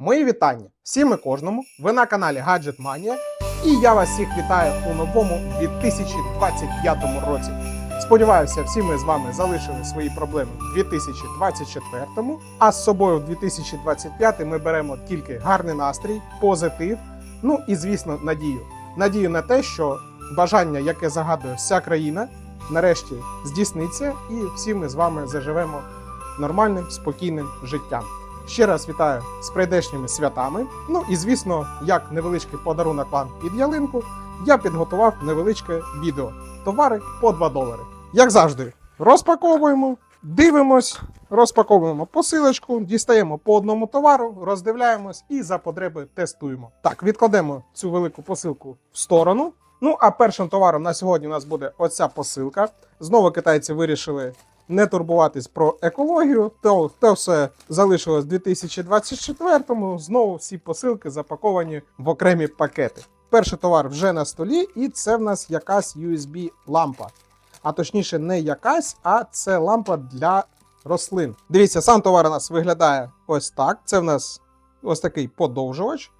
Мої вітання всім і кожному. Ви на каналі Gadget Mania і я вас всіх вітаю у новому 2025 році. Сподіваюся, всі ми з вами залишили свої проблеми в 2024, а з собою в 2025 ми беремо тільки гарний настрій, позитив, ну і звісно, надію. Надію на те, що бажання, яке загадує вся країна, нарешті здійсниться, і всі ми з вами заживемо нормальним, спокійним життям. Ще раз вітаю з прийдешніми святами. Ну і звісно, як невеличкий подарунок вам під ялинку, я підготував невеличке відео. Товари по 2 долари. Як завжди, розпаковуємо, дивимось, розпаковуємо посилочку, дістаємо по одному товару, роздивляємось і за потреби тестуємо. Так, відкладемо цю велику посилку в сторону. Ну а першим товаром на сьогодні у нас буде оця посилка. Знову китайці вирішили не турбуватись про екологію. То, то все залишилось в 2024-му. Знову всі посилки запаковані в окремі пакети. Перший товар вже на столі, і це в нас якась USB лампа. А точніше, не якась, а це лампа для рослин. Дивіться, сам товар у нас виглядає ось так. Це в нас ось такий подовжувач,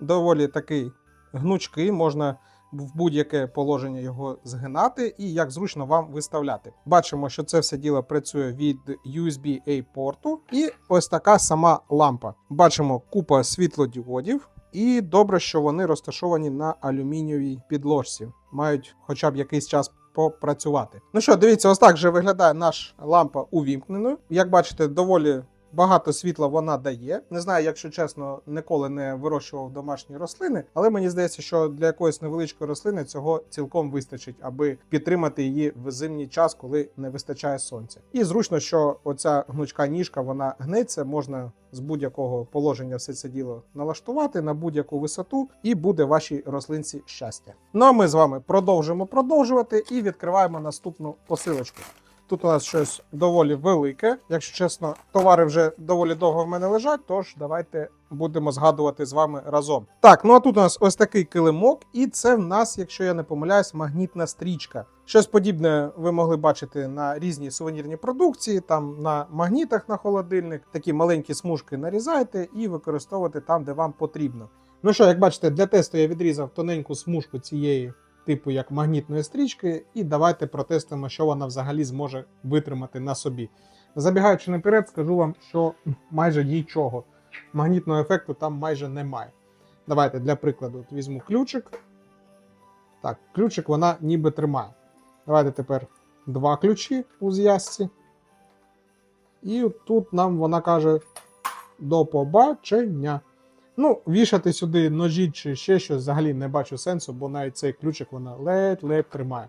доволі такий гнучкий, можна в будь-яке положення його згинати і як зручно вам виставляти. Бачимо, що це все діло працює від USB-A порту, і ось така сама лампа. Бачимо купа світлодіодів, і добре, що вони розташовані на алюмінієвій підложці, мають хоча б якийсь час. Попрацювати. Ну що, дивіться, ось так же виглядає наша лампа увімкненою. Як бачите, доволі Багато світла вона дає. Не знаю, якщо чесно, ніколи не вирощував домашні рослини, але мені здається, що для якоїсь невеличкої рослини цього цілком вистачить, аби підтримати її в зимній час, коли не вистачає сонця. І зручно, що оця гнучка ніжка вона гнеться, можна з будь-якого положення все це діло налаштувати на будь-яку висоту, і буде вашій рослинці щастя. Ну а ми з вами продовжимо продовжувати і відкриваємо наступну посилочку. Тут у нас щось доволі велике. Якщо чесно, товари вже доволі довго в мене лежать, тож давайте будемо згадувати з вами разом. Так, ну а тут у нас ось такий килимок, і це в нас, якщо я не помиляюсь, магнітна стрічка. Щось подібне ви могли бачити на різній сувенірній продукції, там на магнітах на холодильник, такі маленькі смужки нарізайте і використовувати там, де вам потрібно. Ну що, як бачите, для тесту я відрізав тоненьку смужку цієї типу як магнітної стрічки, і давайте протестуємо, що вона взагалі зможе витримати на собі. Забігаючи наперед, скажу вам, що майже нічого. Магнітного ефекту там майже немає. Давайте для прикладу от візьму ключик. Так, ключик вона ніби тримає. Давайте тепер два ключі у зв'язці. І тут нам вона каже до побачення. Ну, вішати сюди ножі чи ще щось взагалі не бачу сенсу, бо навіть цей ключик вона ледь-ледь тримає.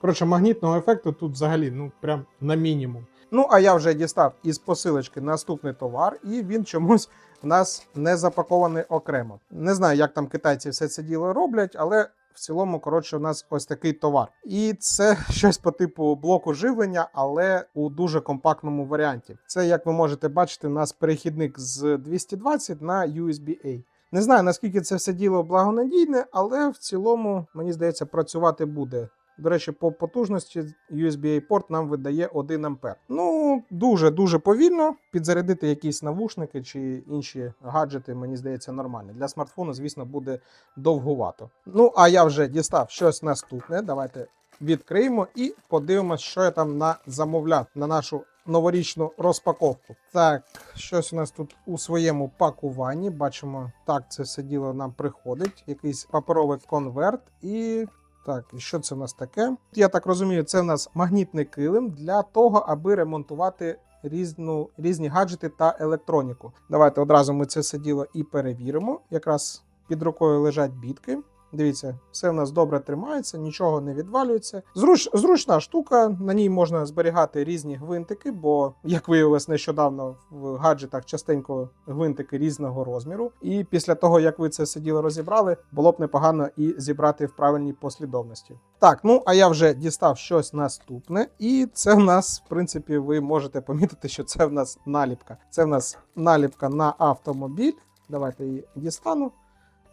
Коротше, магнітного ефекту тут взагалі ну прям на мінімум. Ну, а я вже дістав із посилочки наступний товар, і він чомусь в нас не запакований окремо. Не знаю, як там китайці все це діло роблять, але в цілому, коротше, у нас ось такий товар. І це щось по типу блоку живлення, але у дуже компактному варіанті. Це, як ви можете бачити, у нас перехідник з 220 на USB-A. Не знаю, наскільки це все діло благонадійне, але в цілому, мені здається, працювати буде. До речі, по потужності USB-A-порт нам видає 1 А. Ну, дуже-дуже повільно. Підзарядити якісь навушники чи інші гаджети, мені здається, нормально. Для смартфону, звісно, буде довгувато. Ну, а я вже дістав щось наступне. Давайте відкриємо і подивимося, що я там на замовляв на нашу новорічну розпаковку. Так, щось у нас тут у своєму пакуванні. Бачимо, так це все діло нам приходить. Якийсь паперовий конверт і. Так, і що це в нас таке? Я так розумію, це в нас магнітний килим для того, аби ремонтувати різну, різні гаджети та електроніку. Давайте одразу ми це все діло і перевіримо. Якраз під рукою лежать бітки. Дивіться, все в нас добре тримається, нічого не відвалюється. Зруч, зручна штука, на ній можна зберігати різні гвинтики, бо, як виявилось нещодавно в гаджетах частенько гвинтики різного розміру. І після того, як ви це все діло розібрали, було б непогано і зібрати в правильній послідовності. Так, ну а я вже дістав щось наступне, і це в нас, в принципі, ви можете помітити, що це в нас наліпка. Це в нас наліпка на автомобіль. Давайте її дістану.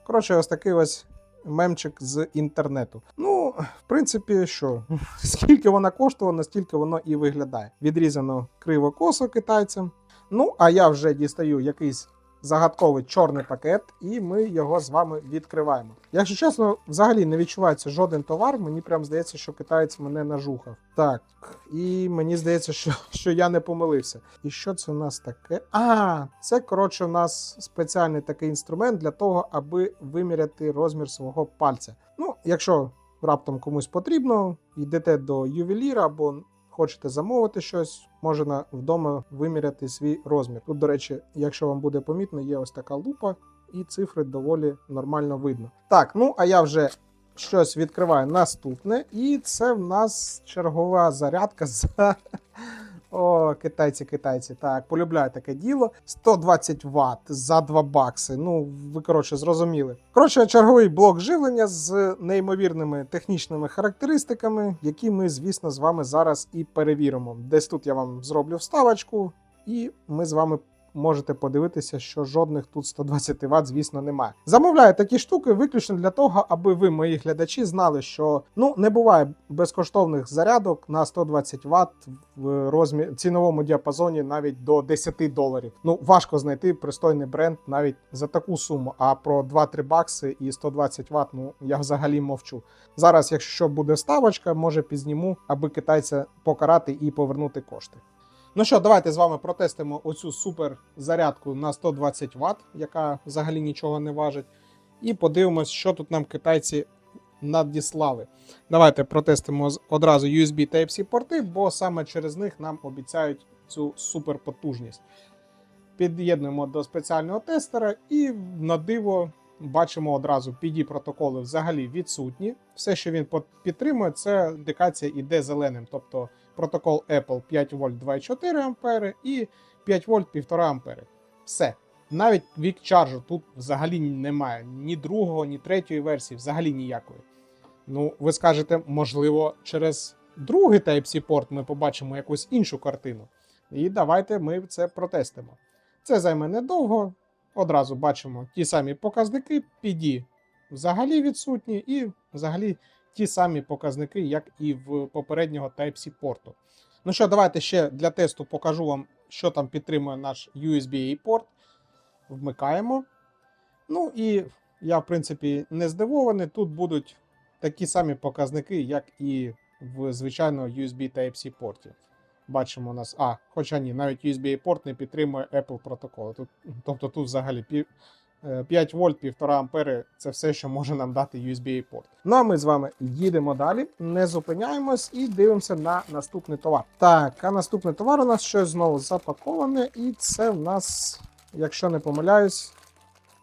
Коротше, ось такий ось мемчик з інтернету. Ну, в принципі, що скільки вона коштувала, настільки воно і виглядає. Відрізано криво косо китайцям. Ну, а я вже дістаю якийсь загадковий чорний пакет, і ми його з вами відкриваємо. Якщо чесно, взагалі не відчувається жоден товар. Мені прям здається, що китаєць мене нажухав. Так, і мені здається, що, що я не помилився. І що це у нас таке? А, це коротше, у нас спеціальний такий інструмент для того, аби виміряти розмір свого пальця. Ну, якщо раптом комусь потрібно, йдете до ювеліра або хочете замовити щось, можна вдома виміряти свій розмір. Тут, до речі, якщо вам буде помітно, є ось така лупа, і цифри доволі нормально видно. Так, ну а я вже щось відкриваю наступне, і це в нас чергова зарядка за. О, китайці, китайці. Так, полюбляю таке діло. 120 Вт за 2 бакси. Ну, ви коротше зрозуміли. Коротше, черговий блок живлення з неймовірними технічними характеристиками, які ми, звісно, з вами зараз і перевіримо. Десь тут я вам зроблю вставочку, і ми з вами можете подивитися, що жодних тут 120 Вт, звісно, немає. Замовляю такі штуки виключно для того, аби ви, мої глядачі, знали, що ну не буває безкоштовних зарядок на 120 Вт в розмір ціновому діапазоні навіть до 10 доларів. Ну важко знайти пристойний бренд навіть за таку суму. А про 2-3 бакси і 120 Вт, ну я взагалі мовчу. Зараз, якщо буде ставочка, може пізніму, аби китайця покарати і повернути кошти. Ну що, давайте з вами протестимо оцю супер зарядку на 120 Вт, яка взагалі нічого не важить. І подивимось, що тут нам китайці надіслали. Давайте протестимо одразу USB Type-C порти, бо саме через них нам обіцяють цю суперпотужність. Під'єднуємо до спеціального тестера і на диво бачимо одразу PD протоколи взагалі відсутні. Все, що він підтримує, це індикація іде зеленим. Тобто протокол Apple 5 вольт 2,4 ампери і 5 вольт 1,5 ампери. Все. Навіть вік чаржу тут взагалі немає ні другого, ні третьої версії, взагалі ніякої. Ну, ви скажете, можливо, через другий Type-C порт ми побачимо якусь іншу картину. І давайте ми це протестимо. Це займе недовго. Одразу бачимо ті самі показники, PD взагалі відсутні, і взагалі ті самі показники, як і в попереднього Type-C порту. Ну що, давайте ще для тесту покажу вам, що там підтримує наш USB-A порт. Вмикаємо. Ну і я, в принципі, не здивований. Тут будуть такі самі показники, як і в звичайному USB Type-C порті. Бачимо у нас. А, хоча ні, навіть USB порт не підтримує Apple протоколи. Тут, тобто тут взагалі пів, 5 вольт, 1,5 ампери це все, що може нам дати USB порт. Ну а ми з вами їдемо далі, не зупиняємось і дивимося на наступний товар. Так, а наступний товар у нас щось знову запаковане, і це в нас, якщо не помиляюсь,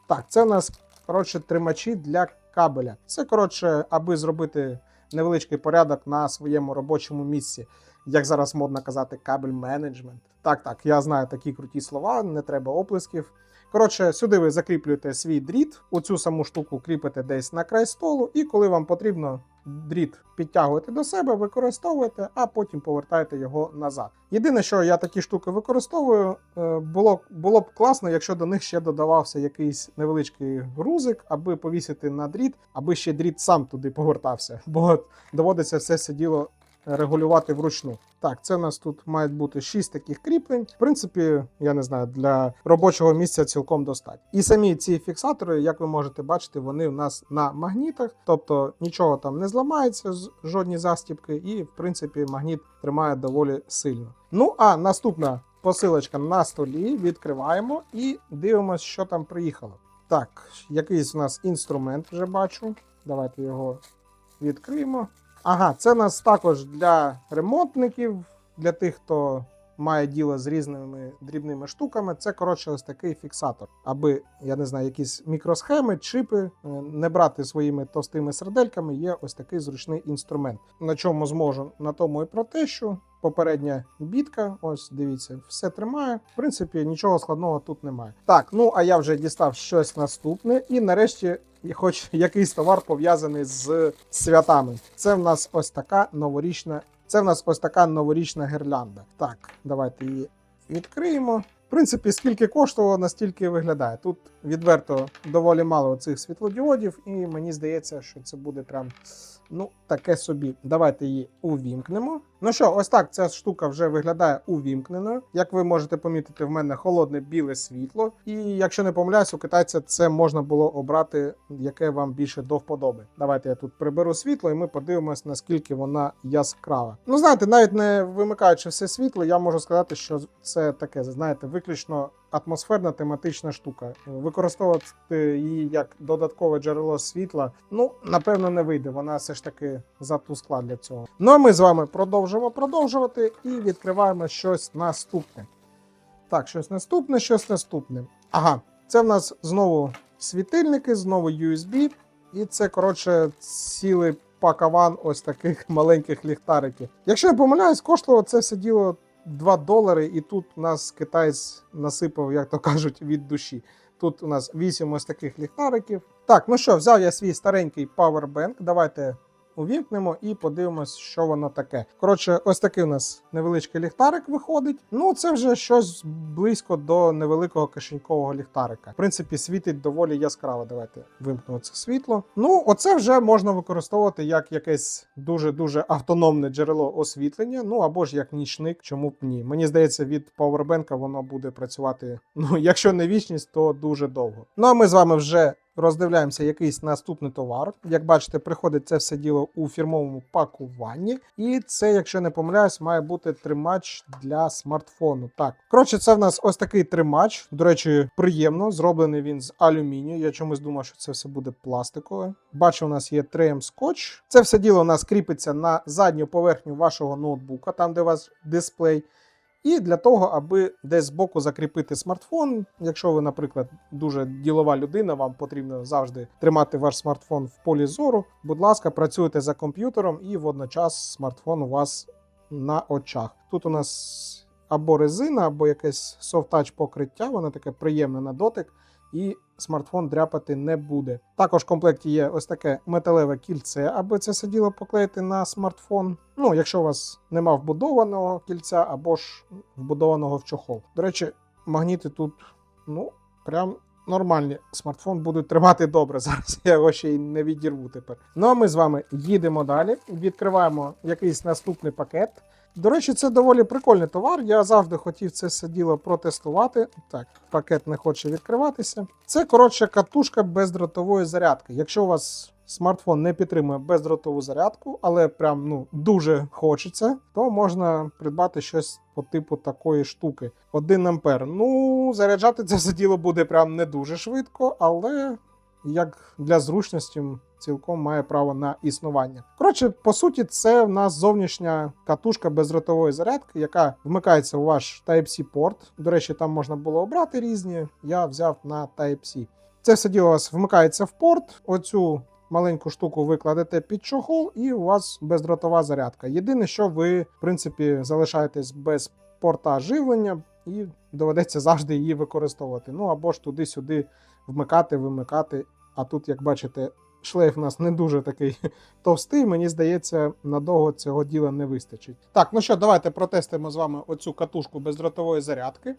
так, це у нас коротше тримачі для кабеля. Це коротше, аби зробити невеличкий порядок на своєму робочому місці. Як зараз модно казати, кабель менеджмент. Так, так, я знаю такі круті слова, не треба оплесків. Коротше, сюди ви закріплюєте свій дріт, у цю саму штуку кріпите десь на край столу, і коли вам потрібно дріт підтягуєте до себе, використовуєте, а потім повертаєте його назад. Єдине, що я такі штуки використовую, е, було, було б класно, якщо до них ще додавався якийсь невеличкий грузик, аби повісити на дріт, аби ще дріт сам туди повертався, бо доводиться все це діло регулювати вручну. Так, це у нас тут мають бути 6 таких кріплень. В принципі, я не знаю, для робочого місця цілком достатньо. І самі ці фіксатори, як ви можете бачити, вони у нас на магнітах, тобто нічого там не зламається, жодні застібки, і в принципі магніт тримає доволі сильно. Ну а наступна посилочка на столі відкриваємо і дивимося, що там приїхало. Так, якийсь у нас інструмент вже бачу. Давайте його відкриємо. Ага, це нас також для ремонтників, для тих, хто має діло з різними дрібними штуками. Це коротше ось такий фіксатор, аби я не знаю, якісь мікросхеми, чипи е, не брати своїми товстими сердельками. Є ось такий зручний інструмент. На чому зможу, на тому і протещу. Попередня бітка, ось дивіться, все тримає. В принципі, нічого складного тут немає. Так, ну а я вже дістав щось наступне, і нарешті хоч якийсь товар пов'язаний з святами. Це в нас ось така новорічна. Це в нас ось така новорічна гірлянда. Так, давайте її відкриємо. В принципі, скільки коштувало, настільки виглядає. Тут відверто доволі мало цих світлодіодів, і мені здається, що це буде прям ну таке собі. Давайте її увімкнемо. Ну що, ось так ця штука вже виглядає увімкненою. Як ви можете помітити, в мене холодне біле світло. І якщо не помиляюсь, у китайця це можна було обрати, яке вам більше до вподоби. Давайте я тут приберу світло, і ми подивимось, наскільки вона яскрава. Ну знаєте, навіть не вимикаючи все світло, я можу сказати, що це таке, знаєте, виключно атмосферна тематична штука. Використовувати її як додаткове джерело світла, ну напевно, не вийде. Вона все ж таки затускла для цього. Ну а ми з вами продовжимо продовжувати і відкриваємо щось наступне. Так, щось наступне, щось наступне. Ага, це в нас знову світильники, знову USB, і це коротше цілий пакаван ось таких маленьких ліхтариків. Якщо я помиляюсь, коштувало це все діло 2 долари, і тут у нас китайць насипав, як то кажуть, від душі. Тут у нас 8 ось таких ліхтариків. Так, ну що, взяв я свій старенький Powerbank. Давайте увімкнемо і подивимось, що воно таке. Коротше, ось такий у нас невеличкий ліхтарик виходить. Ну, це вже щось близько до невеликого кишенькового ліхтарика. В принципі, світить доволі яскраво. Давайте вимкнемо це світло. Ну, оце вже можна використовувати як якесь дуже-дуже автономне джерело освітлення, ну або ж як нічник, чому б ні. Мені здається, від Powerbank воно буде працювати, ну, якщо не вічність, то дуже довго. Ну а ми з вами вже роздивляємося якийсь наступний товар. Як бачите, приходить це все діло у фірмовому пакуванні. І це, якщо не помиляюсь, має бути тримач для смартфону. Так, коротше, це в нас ось такий тримач. До речі, приємно. Зроблений він з алюмінію. Я чомусь думав, що це все буде пластикове. Бачу, у нас є 3М скотч. Це все діло у нас кріпиться на задню поверхню вашого ноутбука, там де у вас дисплей. І для того, аби десь збоку закріпити смартфон. Якщо ви, наприклад, дуже ділова людина, вам потрібно завжди тримати ваш смартфон в полі зору. Будь ласка, працюйте за комп'ютером і водночас смартфон у вас на очах. Тут у нас або резина, або якесь софт-тач покриття, воно таке приємне на дотик. І смартфон дряпати не буде. Також в комплекті є ось таке металеве кільце, аби це сиділо поклеїти на смартфон. Ну, якщо у вас нема вбудованого кільця або ж вбудованого в чохол. До речі, магніти тут, ну, прям нормальні. Смартфон буде тримати добре. Зараз я його ще й не відірву тепер. Ну а ми з вами їдемо далі. Відкриваємо якийсь наступний пакет. До речі, це доволі прикольний товар. Я завжди хотів це все діло протестувати. Так, пакет не хоче відкриватися. Це коротше катушка бездротової зарядки. Якщо у вас смартфон не підтримує бездротову зарядку, але прям ну дуже хочеться, то можна придбати щось по типу такої штуки. 1 ампер. Ну, заряджати це все діло буде прям не дуже швидко, але як для зручності цілком має право на існування. Коротше, по суті, це в нас зовнішня катушка бездротової зарядки, яка вмикається у ваш Type-C порт. До речі, там можна було обрати різні. Я взяв на Type-C. Це все діло у вас вмикається в порт. Оцю маленьку штуку ви кладете під чохол, і у вас бездротова зарядка. Єдине, що ви, в принципі, залишаєтесь без порта живлення, і доведеться завжди її використовувати. Ну або ж туди-сюди вмикати, вимикати. А тут, як бачите, шлейф у нас не дуже такий товстий. Мені здається, надовго цього діла не вистачить. Так, ну що, давайте протестимо з вами оцю катушку бездротової зарядки.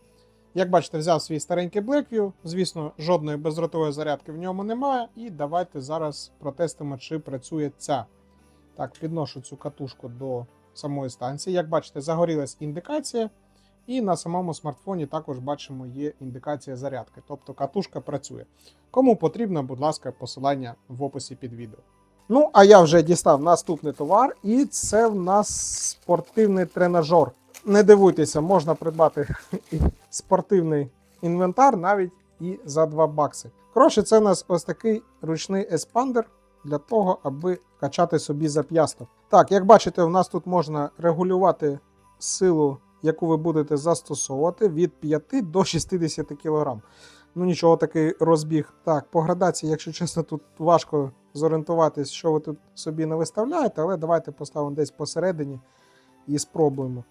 Як бачите, взяв свій старенький Blackview. Звісно, жодної бездротової зарядки в ньому немає. І давайте зараз протестимо, чи працює ця. Так, підношу цю катушку до самої станції. Як бачите, загорілась індикація. І на самому смартфоні також бачимо є індикація зарядки, тобто катушка працює. Кому потрібно, будь ласка, посилання в описі під відео. Ну, а я вже дістав наступний товар, і це в нас спортивний тренажер. Не дивуйтеся, можна придбати спортивний інвентар навіть і за 2 бакси. Коротше, це у нас ось такий ручний еспандер для того, аби качати собі зап'ясток. Так, як бачите, у нас тут можна регулювати силу яку ви будете застосовувати від 5 до 60 кг. Ну нічого, такий розбіг. Так, по градації, якщо чесно, тут важко зорієнтуватись, що ви тут собі не виставляєте, але давайте поставимо десь посередині і спробуємо.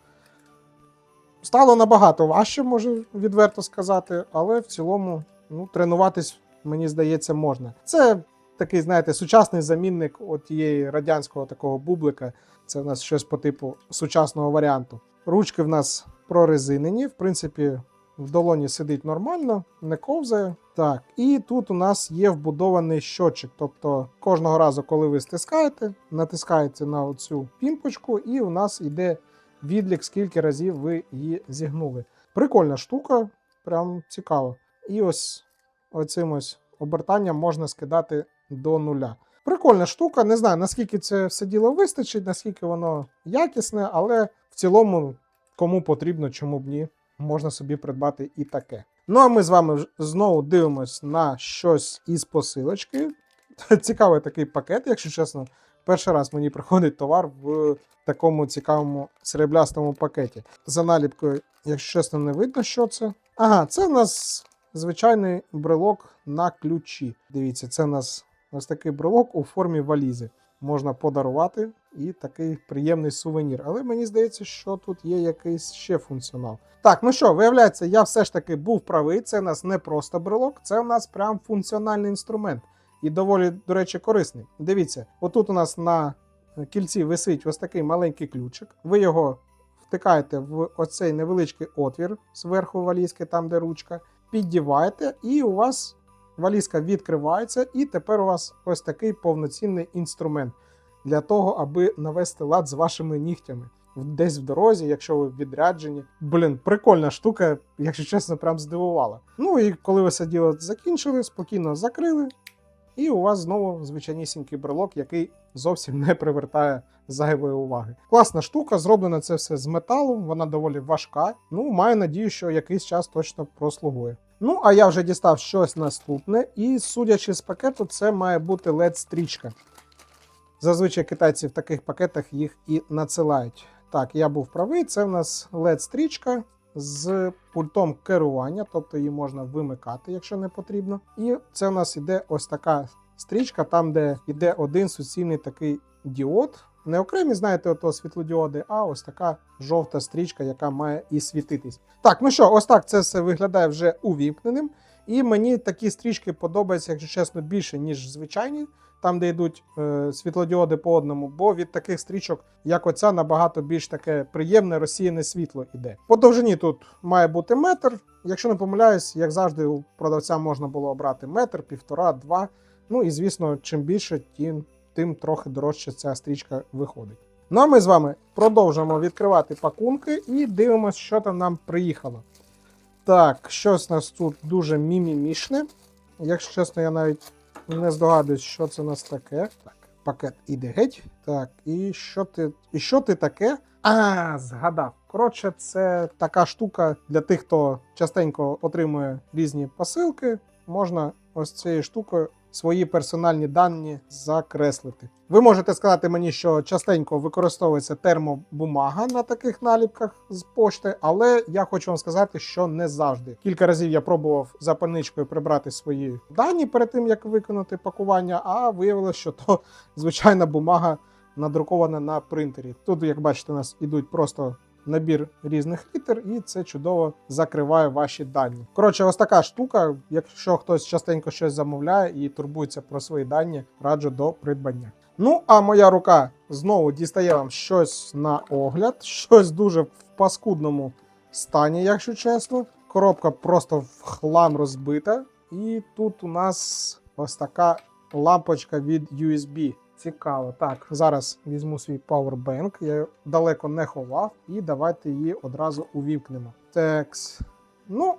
Стало набагато важче, можу відверто сказати, але в цілому ну, тренуватись, мені здається, можна. Це такий, знаєте, сучасний замінник от тієї радянського такого бублика. Це у нас щось по типу сучасного варіанту. Ручки в нас прорезинені, в принципі, в долоні сидить нормально, не ковзає. Так, і тут у нас є вбудований щотчик. Тобто кожного разу, коли ви стискаєте, натискаєте на оцю пімпочку, і у нас йде відлік, скільки разів ви її зігнули. Прикольна штука, прям цікаво. І ось оцим ось обертанням можна скидати до нуля. Прикольна штука, не знаю, наскільки це все діло вистачить, наскільки воно якісне, але цілому, кому потрібно, чому б ні, можна собі придбати і таке. Ну а ми з вами знову дивимось на щось із посилочки. Цікавий такий пакет, якщо чесно. Перший раз мені приходить товар в такому цікавому сріблястому пакеті. За наліпкою, якщо чесно, не видно, що це. Ага, це у нас звичайний брелок на ключі. Дивіться, це у нас ось такий брелок у формі валізи. Можна подарувати і такий приємний сувенір. Але мені здається, що тут є якийсь ще функціонал. Так, ну що, виявляється, я все ж таки був правий. Це у нас не просто брелок, це у нас прям функціональний інструмент. І доволі, до речі, корисний. Дивіться, отут у нас на кільці висить ось такий маленький ключик. Ви його втикаєте в оцей невеличкий отвір зверху валізки, там де ручка, піддіваєте, і у вас валізка відкривається, і тепер у вас ось такий повноцінний інструмент для того, аби навести лад з вашими нігтями. Десь в дорозі, якщо ви відряджені. Блін, прикольна штука, якщо чесно, прям здивувала. Ну і коли ви це діло закінчили, спокійно закрили, і у вас знову звичайнісінький брелок, який зовсім не привертає зайвої уваги. Класна штука, зроблено це все з металу, вона доволі важка. Ну, маю надію, що якийсь час точно прослугує. Ну, а я вже дістав щось наступне, і судячи з пакету, це має бути LED-стрічка. Зазвичай китайці в таких пакетах їх і надсилають. Так, я був правий, це в нас LED-стрічка з пультом керування, тобто її можна вимикати, якщо не потрібно. І це в нас іде ось така стрічка, там, де йде один суцільний такий діод. Не окремі, знаєте, ото світлодіоди, а ось така жовта стрічка, яка має і світитись. Так, ну що, ось так це все виглядає вже увімкненим. І мені такі стрічки подобаються, якщо чесно, більше, ніж звичайні, там, де йдуть е, світлодіоди по одному, бо від таких стрічок, як оця, набагато більш таке приємне розсіяне світло іде. По довжині тут має бути метр. Якщо не помиляюсь, як завжди, у продавця можна було обрати метр, півтора, два. Ну і звісно, чим більше, тим, тим трохи дорожче ця стрічка виходить. Ну а ми з вами продовжуємо відкривати пакунки і дивимося, що там нам приїхало. Так, щось у нас тут дуже мімімішне. Якщо чесно, я навіть не здогадуюсь, що це у нас таке. Так, пакет іде геть. Так, і що ти. І що ти таке? А, згадав. Коротше, це така штука для тих, хто частенько отримує різні посилки. Можна ось цією штукою свої персональні дані закреслити. Ви можете сказати мені, що частенько використовується термобумага на таких наліпках з пошти, але я хочу вам сказати, що не завжди. Кілька разів я пробував запальничкою прибрати свої дані перед тим, як виконати пакування, а виявилося, що то звичайна бумага надрукована на принтері. Тут, як бачите, у нас ідуть просто набір різних літер, і це чудово закриває ваші дані. Коротше, ось така штука. Якщо хтось частенько щось замовляє і турбується про свої дані, раджу до придбання. Ну, а моя рука знову дістає вам щось на огляд, щось дуже в паскудному стані, якщо чесно. Коробка просто в хлам розбита. І тут у нас ось така лампочка від USB. Цікаво. Так, зараз візьму свій Powerbank, я далеко не ховав, і давайте її одразу увімкнемо. Текс. Ну,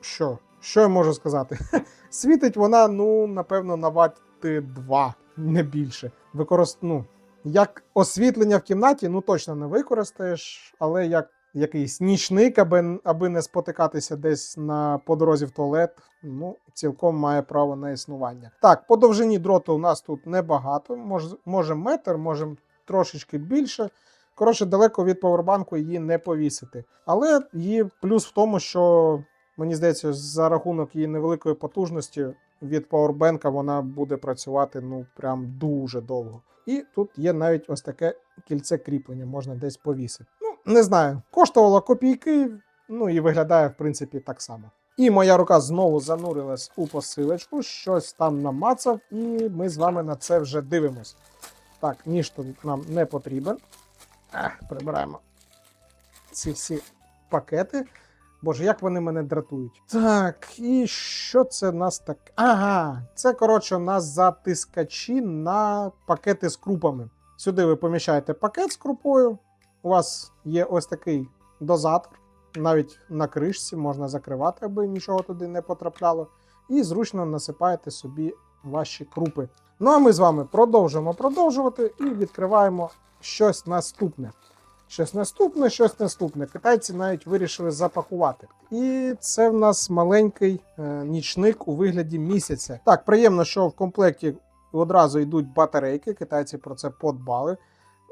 що? Що я можу сказати? Світить вона, ну, напевно, на ватти 2, не більше. Використ... ну, як освітлення в кімнаті, ну точно не використаєш, але як якийсь нічник, аби, аби не спотикатися десь на по дорозі в туалет, ну, цілком має право на існування. Так, по довжині дроту у нас тут небагато, може, може метр, може трошечки більше. Коротше, далеко від повербанку її не повісити. Але її плюс в тому, що мені здається, за рахунок її невеликої потужності від пауербенка вона буде працювати ну прям дуже довго. І тут є навіть ось таке кільце кріплення, можна десь повісити. Не знаю, коштувало копійки, ну і виглядає, в принципі, так само. І моя рука знову занурилась у посилочку, щось там намацав, і ми з вами на це вже дивимось. Так, ніж тут нам не потрібен. Ех, прибираємо ці всі пакети. Боже, як вони мене дратують. Так, і що це нас так? Ага, це коротше у нас затискачі на пакети з крупами. Сюди ви поміщаєте пакет з крупою. У вас є ось такий дозатор, навіть на кришці можна закривати, аби нічого туди не потрапляло. І зручно насипаєте собі ваші крупи. Ну а ми з вами продовжимо продовжувати і відкриваємо щось наступне. Щось наступне, щось наступне. Китайці навіть вирішили запакувати. І це в нас маленький е, нічник у вигляді місяця. Так, приємно, що в комплекті одразу йдуть батарейки. Китайці про це подбали.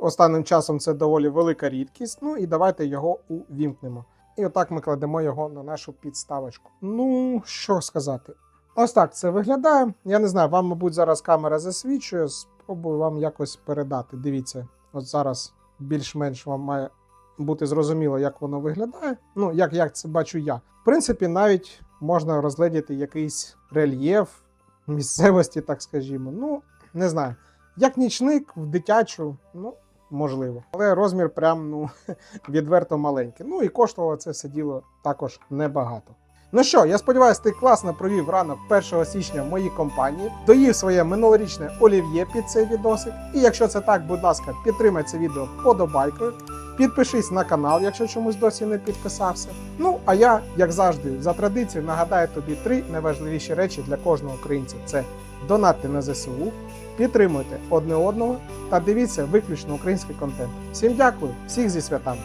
Останнім часом це доволі велика рідкість. Ну і давайте його увімкнемо. І отак ми кладемо його на нашу підставочку. Ну, що сказати. Ось так це виглядає. Я не знаю, вам, мабуть, зараз камера засвічує. Спробую вам якось передати. Дивіться, от зараз більш-менш вам має бути зрозуміло, як воно виглядає. Ну, як, як це бачу я. В принципі, навіть можна розглядіти якийсь рельєф місцевості, так скажімо. Ну, не знаю. Як нічник в дитячу, ну, можливо. Але розмір прям ну, відверто маленький. Ну і коштувало це все діло також небагато. Ну що, я сподіваюся, ти класно провів ранок 1 січня в моїй компанії, доїв своє минулорічне олів'є під цей відосик. І якщо це так, будь ласка, підтримай це відео вподобайкою. Підпишись на канал, якщо чомусь досі не підписався. Ну а я, як завжди, за традицією нагадаю тобі три найважливіші речі для кожного українця: це донатти на ЗСУ, підтримуйте одне одного та дивіться виключно український контент. Всім дякую, всіх зі святами!